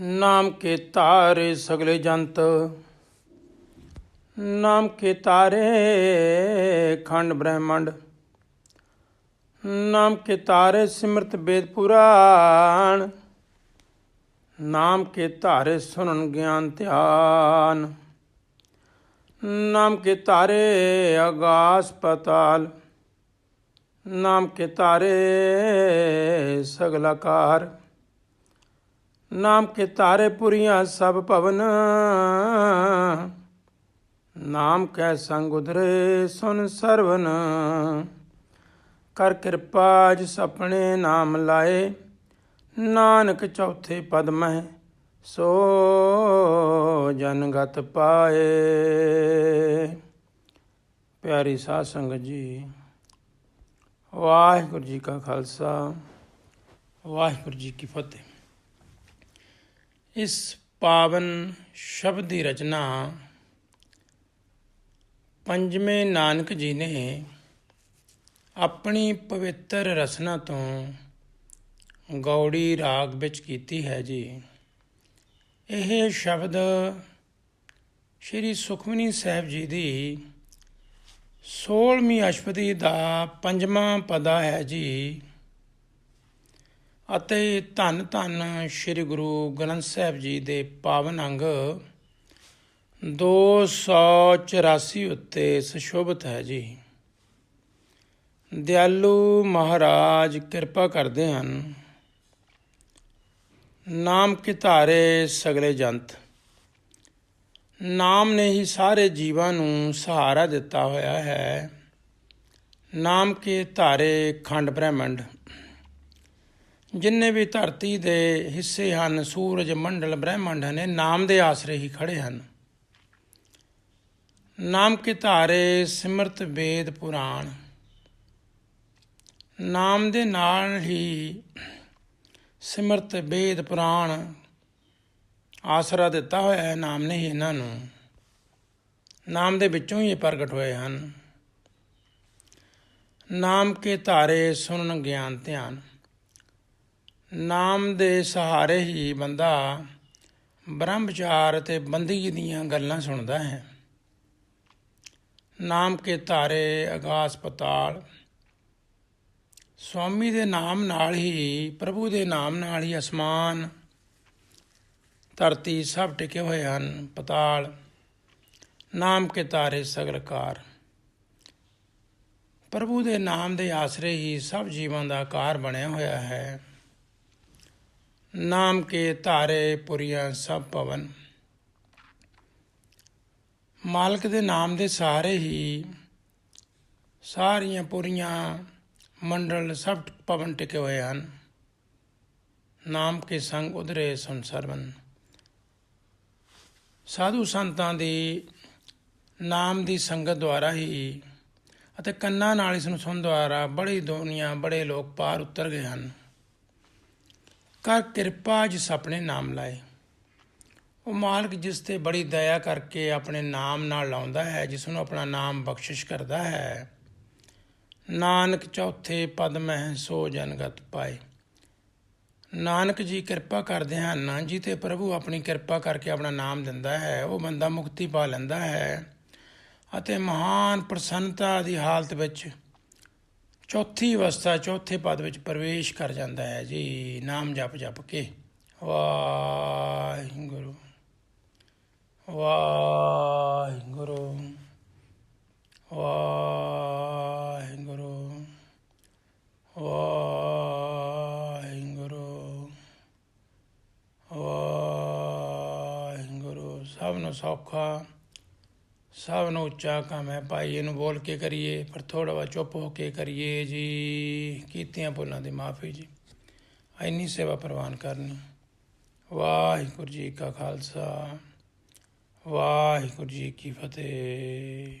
ਨਾਮ ਕੇ ਤਾਰੇ ਸਗਲੇ ਜੰਤ। ਨਾਮ ਕੇ ਤਾਰੇ ਖੰਡ ਬ੍ਰਹਮੰਡ। ਨਾਮ ਕੇ ਤਾਰੇ ਸਿਮਰਤ ਵੇਦ ਪੁਰਾਣ। ਨਾਮ ਕੇ ਤਾਰੇ ਸੁਣਨ ਗਿਆਨ ਧਿਆਨ। ਨਾਮ ਕੇ ਤਾਰੇ ਆਗਾਸ ਪਤਾਲ। ਨਾਮ ਕੇ ਤਾਰੇ ਸਗਲਾਕਾਰ ਨਾਮ ਕੇ ਤਾਰੇ ਪੁਰੀਆਂ ਸਭ ਭਵਨ। ਨਾਮ ਕੈ ਸੰਗ ਉਧਰੇ ਸੁਨ ਸਰਵਨ। ਕਰ ਕਿਰਪਾ ਜਿਸ ਆਪਣੇ ਨਾਮ ਲਾਏ, ਨਾਨਕ ਚੌਥੇ ਪਦ ਮਹਿ ਸੋ ਜਨਗਤ ਪਾਏ। ਪਿਆਰੀ ਸਾਧ ਸੰਗਤ ਜੀ, ਵਾਹਿਗੁਰੂ ਜੀ ਕਾ ਖਾਲਸਾ, ਵਾਹਿਗੁਰੂ ਜੀ ਕੀ ਫਤਿਹ। ਇਸ ਪਾਵਨ ਸ਼ਬਦ ਦੀ ਰਚਨਾ ਪੰਜਵੇਂ ਨਾਨਕ ਜੀ ਨੇ ਆਪਣੀ ਪਵਿੱਤਰ ਰਸਨਾ ਤੋਂ ਗੌੜੀ ਰਾਗ ਵਿੱਚ ਕੀਤੀ ਹੈ ਜੀ। ਇਹ ਸ਼ਬਦ ਸ਼੍ਰੀ ਸੁਖਮਨੀ ਸਾਹਿਬ ਜੀ ਦੀ 16ਵੀਂ ਅਸ਼ਪਦੀ ਦਾ ਪੰਜਵਾਂ ਪਦਾ ਹੈ ਜੀ। ਅਤੇ ਧੰਨ ਧੰਨ ਸ੍ਰੀ ਗੁਰੂ ਗ੍ਰੰਥ ਸਾਹਿਬ ਜੀ ਦੇ ਪਾਵਨ ਅੰਗ 284 ਉੱਤੇ ਸੁਸ਼ੋਭਿਤ ਹੈ ਜੀ। ਦਿਆਲੂ ਮਹਾਰਾਜ ਕਿਰਪਾ ਕਰਦੇ ਹਨ। ਨਾਮ ਕੀ ਧਾਰੇ ਸਗਲੇ ਜੰਤ। ਨਾਮ ਨੇ ਹੀ ਸਾਰੇ ਜੀਵਾਂ ਨੂੰ ਸਹਾਰਾ ਦਿੱਤਾ ਹੋਇਆ ਹੈ। ਨਾਮ ਕੇ ਧਾਰੇ ਖੰਡ ਬ੍ਰਹਿਮੰਡ। ਜਿੰਨੇ ਵੀ ਧਰਤੀ ਦੇ ਹਿੱਸੇ ਹਨ, ਸੂਰਜ, ਮੰਡਲ, ਬ੍ਰਹਿਮੰਡ ਹਨ, ਇਹ ਨਾਮ ਦੇ ਆਸਰੇ ਹੀ ਖੜੇ ਹਨ। ਨਾਮ ਕੇ ਧਾਰੇ ਸਿਮਰਤ ਵੇਦ ਪੁਰਾਣ। ਨਾਮ ਦੇ ਨਾਲ ਹੀ ਸਿਮਰਤ ਵੇਦ ਪੁਰਾਣ ਆਸਰਾ ਦਿੱਤਾ ਹੋਇਆ ਹੈ, ਨਾਮ ਨੇ ਹੀ ਇਹਨਾਂ ਨੂੰ। ਨਾਮ ਦੇ ਵਿੱਚੋਂ ਹੀ ਇਹ ਪ੍ਰਗਟ ਹੋਏ ਹਨ। ਨਾਮ ਕੇ ਧਾਰੇ ਸੁਣਨ ਗਿਆਨ ਧਿਆਨ। ਨਾਮ ਦੇ ਸਹਾਰੇ ਹੀ ਬੰਦਾ ਬ੍ਰਹਮ ਵਿਚਾਰ ਤੇ ਬੰਦਗੀ ਦੀਆਂ ਗੱਲਾਂ ਸੁਣਦਾ ਹੈ। ਨਾਮ ਕੇ ਤਾਰੇ ਆਗਾਸ ਪਤਾਲ ਸਵਾਮੀ ਦੇ ਨਾਮ ਨਾਲ ਹੀ, ਪ੍ਰਭੂ ਦੇ ਨਾਮ ਨਾਲ ਹੀ ਅਸਮਾਨ ਧਰਤੀ ਸਭ ਟਿਕੇ ਹੋਏ ਹਨ, ਪਤਾਲ। ਨਾਮ ਕੇ ਤਾਰੇ ਸਗਲਕਾਰ ਪ੍ਰਭੂ ਦੇ ਨਾਮ ਦੇ ਆਸਰੇ ਹੀ ਸਭ ਜੀਵਾਂ ਦਾ ਆਕਾਰ ਬਣਿਆ ਹੋਇਆ ਹੈ। ਨਾਮ ਕੇ ਧਾਰੇ ਪੁਰੀਆਂ ਸਭ ਪਵਨ। ਮਾਲਕ ਦੇ ਨਾਮ ਦੇ ਸਾਰੇ ਹੀ ਸਾਰੀਆਂ ਪੁਰੀਆਂ ਮੰਡਲ ਸਭ ਪਵਨ ਟਿਕੇ ਹੋਏ ਹਨ। ਨਾਮ ਕੇ ਸੰਗ ਉਧਰੇ ਸੰਸਰਵਨ। ਸਾਧੂ ਸੰਤਾਂ ਦੀ ਨਾਮ ਦੀ ਸੰਗਤ ਦੁਆਰਾ ਹੀ ਅਤੇ ਕੰਨਾਂ ਨਾਲ ਇਸ ਨੂੰ ਸੁਣ ਦੁਆਰਾ ਬੜੀ ਦੁਨੀਆ, ਬੜੇ ਲੋਕ ਪਾਰ ਉਤਰ ਗਏ ਹਨ। ਕਰ ਕਿਰਪਾ ਜਿਸ ਆਪਣੇ ਨਾਮ ਲਾਏ। ਉਹ ਮਾਲਕ ਜਿਸ ਤੇ ਬੜੀ ਦਇਆ ਕਰਕੇ ਆਪਣੇ ਨਾਮ ਨਾਲ ਲਾਉਂਦਾ ਹੈ, ਜਿਸ ਨੂੰ ਆਪਣਾ ਨਾਮ ਬਖਸ਼ਿਸ਼ ਕਰਦਾ ਹੈ। ਨਾਨਕ ਚੌਥੇ ਪਦ ਮਹਿ ਸੋ ਜਨਗਤ ਪਾਏ। ਨਾਨਕ ਜੀ ਕਿਰਪਾ ਕਰਦੇ ਹਨ ਜੀ ਤੇ ਪ੍ਰਭੂ ਆਪਣੀ ਕਿਰਪਾ ਕਰਕੇ ਆਪਣਾ ਨਾਮ ਦਿੰਦਾ ਹੈ, ਉਹ ਬੰਦਾ ਮੁਕਤੀ ਪਾ ਲੈਂਦਾ ਹੈ ਅਤੇ ਮਹਾਨ ਪ੍ਰਸੰਨਤਾ ਦੀ ਹਾਲਤ ਵਿੱਚ ਚੌਥੀ ਅਵਸਥਾ, ਚੌਥੇ ਪਦ ਵਿੱਚ ਪ੍ਰਵੇਸ਼ ਕਰ ਜਾਂਦਾ ਹੈ ਜੀ। ਨਾਮ ਜਪ ਜਪ ਕੇ। ਵਾਹਿਗੁਰੂ। ਵਾਹਿਗੁਰੂ। ਵਾਹਿਗੁਰੂ। ਵਾਹਿਗੁਰੂ। ਵਾਹਿਗੁਰੂ। ਸਭ ਨੂੰ ਸੌਖਾ। ਸਭ ਨੂੰ ਉੱਚਾ ਕੰਮ ਹੈ ਭਾਈ, ਇਹਨੂੰ ਬੋਲ ਕੇ ਕਰੀਏ, ਪਰ ਥੋੜਾ ਵਾ ਚੁੱਪ ਹੋ ਕੇ ਕਰੀਏ ਜੀ। ਕੀਤੀਆਂ ਭੁੱਲਾਂ ਦੀ ਮਾਫੀ ਜੀ। ਐਨੀ ਸੇਵਾ ਪ੍ਰਵਾਨ ਕਰਨੀ। ਵਾਹਿਗੁਰੂ ਜੀ ਕਾ ਖਾਲਸਾ। ਵਾਹਿਗੁਰੂ ਜੀ ਕੀ ਫਤਿਹ।